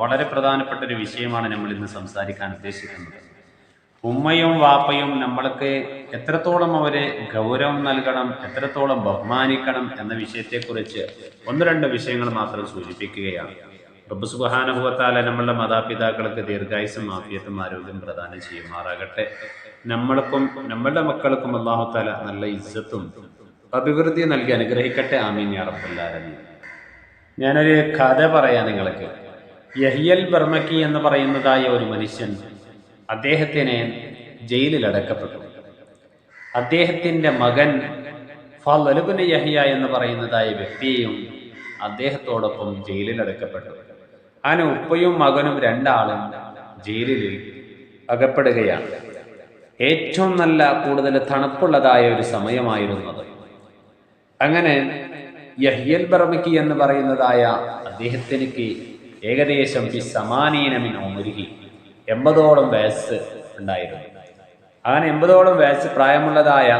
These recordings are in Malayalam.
വളരെ പ്രധാനപ്പെട്ട ഒരു വിഷയമാണ് നമ്മൾ ഇന്ന് സംസാരിക്കാൻ ഉദ്ദേശിക്കുന്നത്. ഉമ്മയും വാപ്പയും നമ്മൾക്ക് എത്രത്തോളം അവരെ ഗൗരവം നൽകണം എത്രത്തോളം ബഹുമാനിക്കണം എന്ന വിഷയത്തെക്കുറിച്ച് ഒന്ന് രണ്ട് വിഷയങ്ങൾ മാത്രം സൂചിപ്പിക്കുകയാണ്. റബ്ബ് സുബ്ഹാനഹുവത്താല നമ്മളുടെ മാതാപിതാക്കൾക്ക് ദീർഘായുസും ആഫിയത്തും ആരോഗ്യം പ്രദാനം ചെയ്യുമാറാകട്ടെ. നമ്മൾക്കും നമ്മളുടെ മക്കൾക്കും അള്ളാഹു താല നല്ല ഇജ്ജത്തും അഭിവൃദ്ധി നൽകി അനുഗ്രഹിക്കട്ടെ. ആമീൻ ആലമീൻ. ഞാനൊരു കഥ പറയാം നിങ്ങൾക്ക് യഹിയൽ ബർമക്കി എന്ന് പറയുന്നതായ ഒരു മനുഷ്യൻ അദ്ദേഹത്തിനെ ജയിലിൽ അടക്കപ്പെട്ടു. അദ്ദേഹത്തിന്റെ മകൻ ഫലുബിന് യഹിയ എന്ന് പറയുന്നതായ വ്യക്തിയും അദ്ദേഹത്തോടൊപ്പം ജയിലിൽ അടക്കപ്പെട്ടു. അങ്ങനെ ഉപ്പയും മകനും രണ്ടാളും ജയിലിൽ അകപ്പെടുകയാണ്. ഏറ്റവും നല്ല കൂടുതൽ തണുപ്പുള്ളതായ ഒരു സമയമായിരുന്നു അത് അങ്ങനെ യഹ്യൽ ബർമക്കി എന്ന് പറയുന്നതായ അദ്ദേഹത്തിനിക്ക് ഏകദേശം ബി സമാനീനമിന് ഒമുരുകി എൺപതോളം വയസ്സ് ഉണ്ടായിരുന്നു. അങ്ങനെ എൺപതോളം വയസ്സ് പ്രായമുള്ളതായ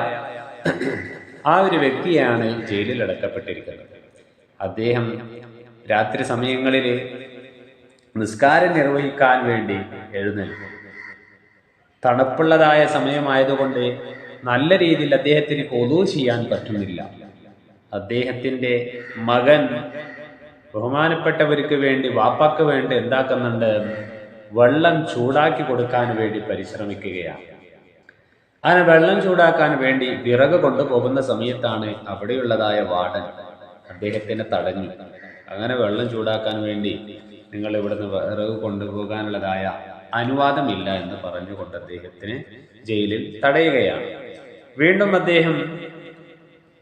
ആ ഒരു വ്യക്തിയാണ് ജയിലിൽ അടക്കപ്പെട്ടിരിക്കുന്നത്. അദ്ദേഹം രാത്രി സമയങ്ങളിൽ നിസ്കാരം നിർവഹിക്കാൻ വേണ്ടി എഴുന്നേൽക്കും തണുപ്പുള്ളതായ സമയമായതുകൊണ്ട് നല്ല രീതിയിൽ അദ്ദേഹത്തിന് കൊതു ചെയ്യാൻ പറ്റുന്നില്ല. അദ്ദേഹത്തിന്റെ മകൻ ബഹുമാനപ്പെട്ടവർക്ക് വേണ്ടി വാപ്പാക്ക് വേണ്ടി എന്താക്കുന്നുണ്ട്? വെള്ളം ചൂടാക്കി കൊടുക്കാൻ വേണ്ടി പരിശ്രമിക്കുകയാണ്. അങ്ങനെ വെള്ളം ചൂടാക്കാൻ വേണ്ടി വിറക് കൊണ്ടുപോകുന്ന സമയത്താണ് അവിടെയുള്ളതായ വാടൻ അദ്ദേഹത്തിനെ തടഞ്ഞു. അങ്ങനെ വെള്ളം ചൂടാക്കാൻ വേണ്ടി നിങ്ങൾ ഇവിടുന്ന് വിറക് കൊണ്ടുപോകാനുള്ളതായ അനുവാദമില്ല എന്ന് പറഞ്ഞുകൊണ്ട് അദ്ദേഹത്തിന് ജയിലിൽ തടയുകയാണ്. വീണ്ടും അദ്ദേഹം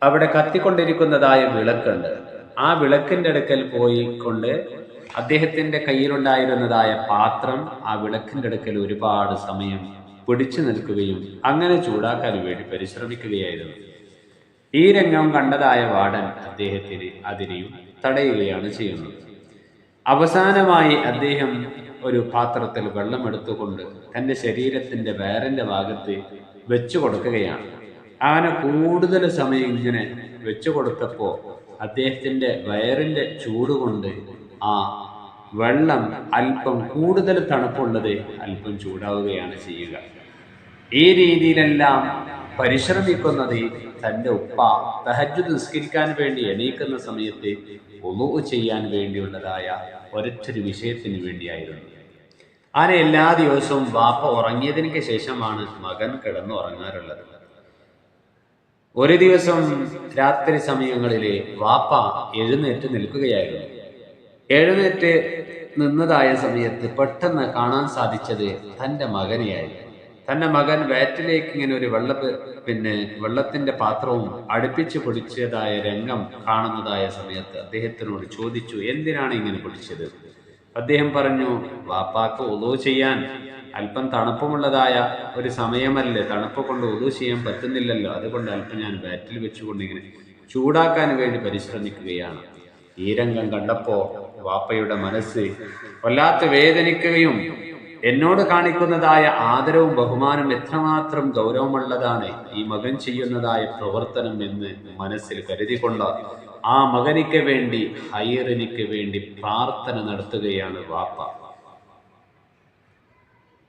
അവിടെ കത്തിക്കൊണ്ടിരിക്കുന്നതായ വിളക്കുണ്ട് ആ വിളക്കിന്റെ അടുക്കൽ പോയി കൊണ്ട് അദ്ദേഹത്തിന്റെ കയ്യിലുണ്ടായിരുന്നതായ പാത്രം ആ വിളക്കിന്റെ അടുക്കൽ ഒരുപാട് സമയം പിടിച്ചു നിൽക്കുകയും അങ്ങനെ ചൂടാക്കാൻ വേണ്ടി പരിശ്രമിക്കുകയായിരുന്നു. ഈ രംഗം കണ്ടതായ വാടൻ അദ്ദേഹത്തിന് അതിനെയും തടയുകയാണ് ചെയ്യുന്നത്. അവസാനമായി അദ്ദേഹം ഒരു പാത്രത്തിൽ വെള്ളം എടുത്തുകൊണ്ട് തന്റെ ശരീരത്തിന്റെ വേരന്റെ ഭാഗത്ത് വെച്ചു കൊടുക്കുകയാണ്. അങ്ങനെ കൂടുതൽ സമയം ഇങ്ങനെ വെച്ചു കൊടുത്തപ്പോ അദ്ദേഹത്തിന്റെ വയറിന്റെ ചൂട് കൊണ്ട് ആ വെള്ളം അല്പം കൂടുതൽ തണുപ്പുള്ളത് അല്പം ചൂടാവുകയാണ് ചെയ്യുക. ഈ രീതിയിലെല്ലാം പരിശ്രമിക്കുന്നത് തന്റെ ഉപ്പ തഹജ് നിസ്കരിക്കാൻ വേണ്ടി എണീക്കുന്ന സമയത്ത് ഒലു ചെയ്യാൻ വേണ്ടിയുള്ളതായ ഒരൊറ്റൊരു വിഷയത്തിന് വേണ്ടിയായിരുന്നു. ആന എല്ലാ ദിവസവും വാപ്പ ഉറങ്ങിയതിനു ശേഷമാണ് മകൻ കിടന്നു ഉറങ്ങാറുള്ളത്. ഒരു ദിവസം രാത്രി സമയങ്ങളിൽ വാപ്പ എഴുന്നേറ്റ് നിൽക്കുകയായിരുന്നു. എഴുന്നേറ്റ് നിന്നതായ സമയത്ത് പെട്ടെന്ന് കാണാൻ സാധിച്ചത് തന്റെ മകനെയായിരുന്നു. തന്റെ മകൻ വയറ്റിലേക്ക് ഇങ്ങനെ ഒരു വെള്ള പിന്നെ വെള്ളത്തിന്റെ പാത്രവും അടുപ്പിച്ച് പൊടിച്ചതായ രംഗം കാണുന്നതായ സമയത്ത് അദ്ദേഹത്തിനോട് ചോദിച്ചു എന്തിനാണ് ഇങ്ങനെ പൊടിച്ചത്? അദ്ദേഹം പറഞ്ഞു വാപ്പാക്ക് ഒതു ചെയ്യാൻ അല്പം തണുപ്പമുള്ളതായ ഒരു സമയമല്ലേ തണുപ്പ് കൊണ്ട് ഒതു ചെയ്യാൻ പറ്റുന്നില്ലല്ലോ. അതുകൊണ്ട് അല്പം ഞാൻ ബാറ്റിൽ വെച്ചുകൊണ്ട് ഇങ്ങനെ ചൂടാക്കാൻ വേണ്ടി പരിശ്രമിക്കുകയാണ്. ഈ രംഗം കണ്ടപ്പോ വാപ്പയുടെ മനസ്സ് വല്ലാത്ത വേദനിക്കുകയും എന്നോട് കാണിക്കുന്നതായ ആദരവും ബഹുമാനം എത്രമാത്രം ഗൗരവമുള്ളതാണ് ഈ മകൻ ചെയ്യുന്നതായ പ്രവർത്തനം എന്ന് മനസ്സിൽ കരുതിക്കൊണ്ട് ആ മകനിക്ക് വേണ്ടി ഹൈറിനിക്ക് വേണ്ടി പ്രാർത്ഥന നടത്തുകയാണ് വാപ്പ.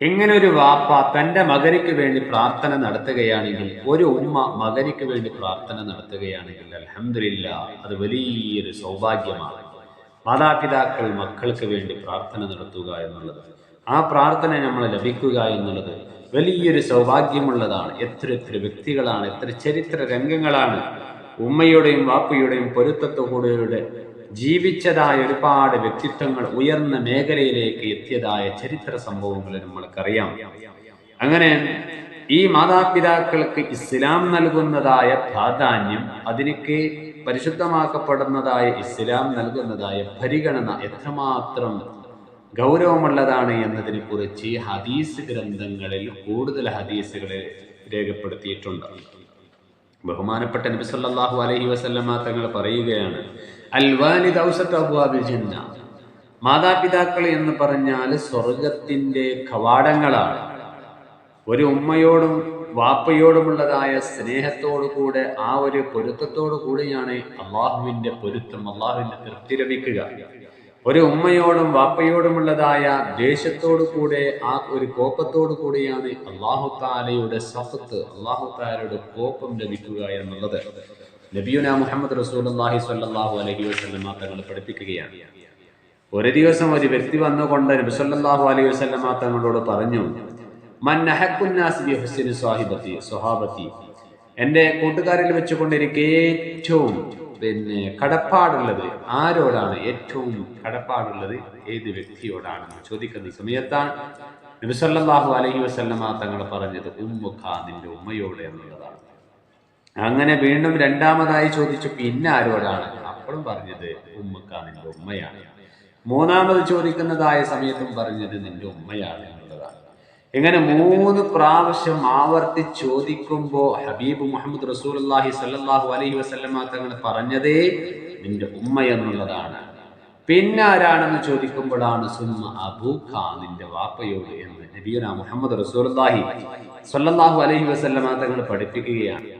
ഇങ്ങനെ ഒരു വാപ്പ തന്റെ മകനിക്ക് വേണ്ടി പ്രാർത്ഥന നടത്തുകയാണെങ്കിൽ ഒരു ഉമ്മ മകനിക്ക് വേണ്ടി പ്രാർത്ഥന നടത്തുകയാണെങ്കിൽ അലഹമില്ല അത് വലിയൊരു സൗഭാഗ്യമാണ്. മാതാപിതാക്കൾ മക്കൾക്ക് വേണ്ടി പ്രാർത്ഥന നടത്തുക എന്നുള്ളത്. ആ പ്രാർത്ഥന നമ്മൾ ലഭിക്കുക എന്നുള്ളത് വലിയൊരു സൗഭാഗ്യമുള്ളതാണ്. എത്ര എത്ര വ്യക്തികളാണ് എത്ര ചരിത്ര രംഗങ്ങളാണ് ഉമ്മയുടെയും വാപ്പയുടെയും പൊരുത്തത്തോടെ ജീവിച്ചതായ ഒരുപാട് വ്യക്തിത്വങ്ങൾ ഉയർന്ന മേഖലയിലേക്ക് എത്തിയതായ ചരിത്ര സംഭവങ്ങൾ നമ്മൾക്കറിയാം. അങ്ങനെ ഈ മാതാപിതാക്കൾക്ക് ഇസ്ലാം നൽകുന്നതായ പ്രാധാന്യം അതിനൊക്കെ പരിശുദ്ധമാക്കപ്പെടുന്നതായ ഇസ്ലാം നൽകുന്നതായ പരിഗണന എത്രമാത്രം ഗൗരവമുള്ളതാണ് എന്നതിനെ കുറിച്ച് ഹദീസ് ഗ്രന്ഥങ്ങളിൽ കൂടുതൽ ഹദീസുകളെ രേഖപ്പെടുത്തിയിട്ടുണ്ട്. ബഹുമാനപ്പെട്ട നബി സല്ലല്ലാഹു അലൈഹി വസല്ലമ തങ്ങൾ പറയുകയാണ് അൽ വാലിദ് ഔസത്ത് അബ്വാബിൽ ജന്ന. മാതാപിതാക്കൾ എന്ന് പറഞ്ഞാൽ സ്വർഗത്തിന്റെ കവാടങ്ങളാണ്. ഒരു ഉമ്മയോടും വാപ്പയോടുമുള്ളതായ സ്നേഹത്തോടു കൂടെ ആ ഒരു പൊരുത്തത്തോടു കൂടിയാണ് അള്ളാഹുവിന്റെ പൊരുത്തം അള്ളാഹുവിന്റെ തൃപ്തി ലഭിക്കുക. ഒരു ഉമ്മയോടും വാപ്പയോടുമുള്ളതായ ദേഷ്യത്തോടു കൂടെ ആ ഒരു കോപ്പത്തോടു കൂടിയാണ് അള്ളാഹു താലയുടെ സഫത്ത് അള്ളാഹു താലയുടെ കോപം ലഭിക്കുക എന്നുള്ളത്. നബിയുന മുഹമ്മദ് റസൂലി സ്വല്ലല്ലാഹു അലഹി വസ്ലം തങ്ങൾ പഠിപ്പിക്കുകയാണ്. ഒരു ദിവസം ഒരു വ്യക്തി വന്നുകൊണ്ട് നബി സല്ലാഹു അലൈഹി വസല്ലമ തങ്ങളോട് പറഞ്ഞു സ്വഹാബത്തി എന്റെ കൂട്ടുകാരിൽ വെച്ചുകൊണ്ടിരിക്കെ ഏറ്റവും പിന്നെ കടപ്പാടുള്ളത് ആരോടാണ്? ഏറ്റവും കടപ്പാടുള്ളത് ഏത് വ്യക്തിയോടാണെന്ന് ചോദിക്കുന്ന സമയത്താണ് നബിസല്ലാഹു അലഹി വസല്ലമ തങ്ങൾ പറഞ്ഞത് ഉമ്മുഖ നിന്റെ ഉമ്മയോട് എന്നുള്ളതാണ്. അങ്ങനെ വീണ്ടും രണ്ടാമതായി ചോദിച്ചു പിന്നെ ആരോടാണ്? അപ്പോഴും പറഞ്ഞത് ഉമ്മക്ക നിന്റെ ഉമ്മയാണ്. മൂന്നാമത് ചോദിക്കുന്നതായ സമയത്തും പറഞ്ഞത് നിന്റെ ഉമ്മയാണ് ഇങ്ങനെ മൂന്ന് പ്രാവശ്യം ആവർത്തി ചോദിക്കുമ്പോ ഹബീബ് മുഹമ്മദ് റസൂലി സല്ലാഹു അലൈഹി വസല്ലമ തങ്ങൾ പറഞ്ഞതേ നിന്റെ ഉമ്മ എന്നുള്ളതാണ്. പിന്നെ ആരാണെന്ന് ചോദിക്കുമ്പോഴാണ് സുമ്മ അബൂഖ നിന്റെ വാപ്പയോട് എന്ന് നബീന മുഹമ്മദ് റസൂലി സല്ലാഹു അലൈഹി വസല്ലമ തങ്ങൾ പഠിപ്പിക്കുകയാണ്.